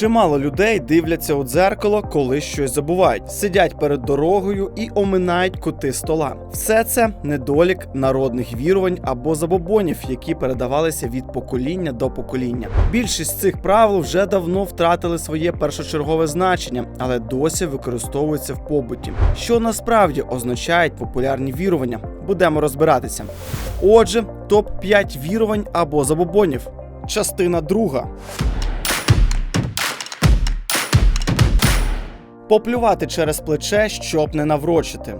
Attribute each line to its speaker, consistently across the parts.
Speaker 1: Чимало людей дивляться у дзеркало, коли щось забувають, сидять перед дорогою і оминають кути стола. Все це недолік народних вірувань або забобонів, які передавалися від покоління до покоління. Більшість цих правил вже давно втратили своє першочергове значення, але досі використовуються в побуті. Що насправді означають популярні вірування? Будемо розбиратися. Отже, топ 5 вірувань або забобонів. Частина друга. Поплювати через плече, щоб не наврочити.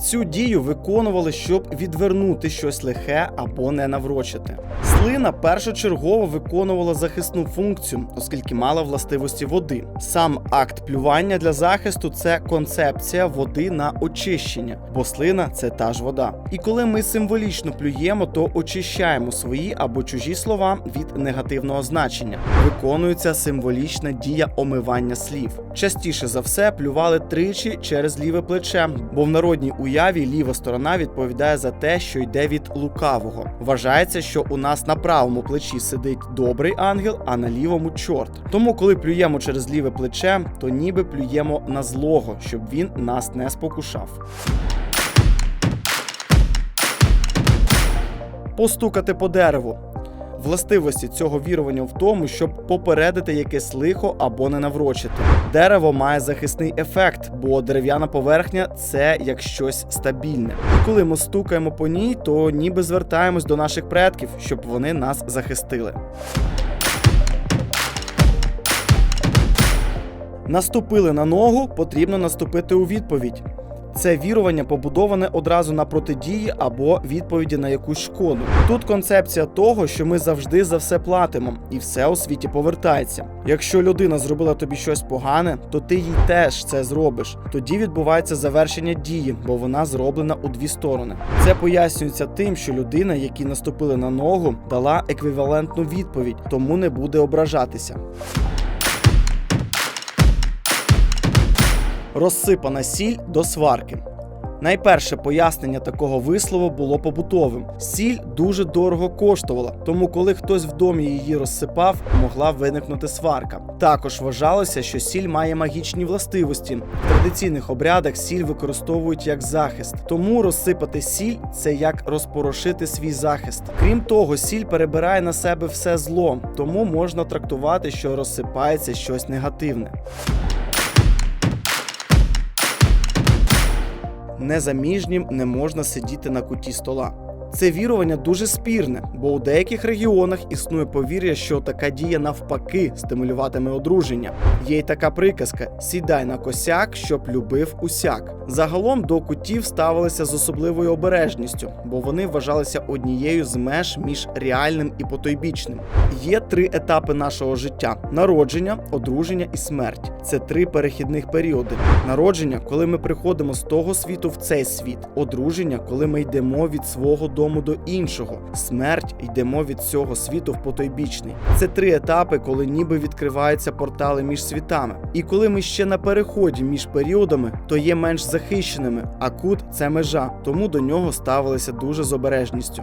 Speaker 1: Цю дію виконували, щоб відвернути щось лихе або не наврочити. Слина першочергово виконувала захисну функцію, оскільки мала властивості води. Сам акт плювання для захисту це концепція води на очищення, бо слина це та ж вода. І коли ми символічно плюємо, то очищаємо свої або чужі слова від негативного значення. Виконується символічна дія омивання слів. Частіше за все плювали тричі через ліве плече, бо в народній уяві ліва сторона відповідає за те, що йде від лукавого. Вважається, що у нас на правому плечі сидить добрий ангел, а на лівому чорт. Тому, коли плюємо через ліве плече, то ніби плюємо на злого, щоб він нас не спокушав. Постукати по дереву. Властивості цього вірування в тому, щоб попередити якесь лихо або не наврочити. Дерево має захисний ефект, бо дерев'яна поверхня це як щось стабільне. І коли ми стукаємо по ній, то ніби звертаємось до наших предків, щоб вони нас захистили. Наступили на ногу, потрібно наступити у відповідь. Це вірування побудоване одразу на протидії або відповіді на якусь шкоду. Тут концепція того, що ми завжди за все платимо, і все у світі повертається. Якщо людина зробила тобі щось погане, то ти їй теж це зробиш. Тоді відбувається завершення дії, бо вона зроблена у дві сторони. Це пояснюється тим, що людина, якій наступили на ногу, дала еквівалентну відповідь, тому не буде ображатися. Розсипана сіль до сварки. Найперше пояснення такого вислову було побутовим. Сіль дуже дорого коштувала, тому коли хтось в домі її розсипав, могла виникнути сварка. Також вважалося, що сіль має магічні властивості. В традиційних обрядах сіль використовують як захист, тому розсипати сіль це як розпорошити свій захист. Крім того, сіль перебирає на себе все зло, тому можна трактувати, що розсипається щось негативне. Незаміжнім не можна сидіти на куті стола. Це вірування дуже спірне, бо у деяких регіонах існує повір'я, що така дія навпаки стимулюватиме одруження. Є й така приказка: сідай на косяк, щоб любив усяк. Загалом до кутів ставилися з особливою обережністю, бо вони вважалися однією з меж між реальним і потойбічним. Є три етапи нашого життя: народження, одруження і смерть. Це три перехідних періоди. Народження, коли ми приходимо з того світу в цей світ, одруження, коли ми йдемо від свого дому до іншого, смерть йдемо від цього світу в потойбічний. Це три етапи, коли ніби відкриваються портали між світами. І коли ми ще на переході між періодами, то є менш захищеними, а кут це межа, тому до нього ставилися дуже з обережністю.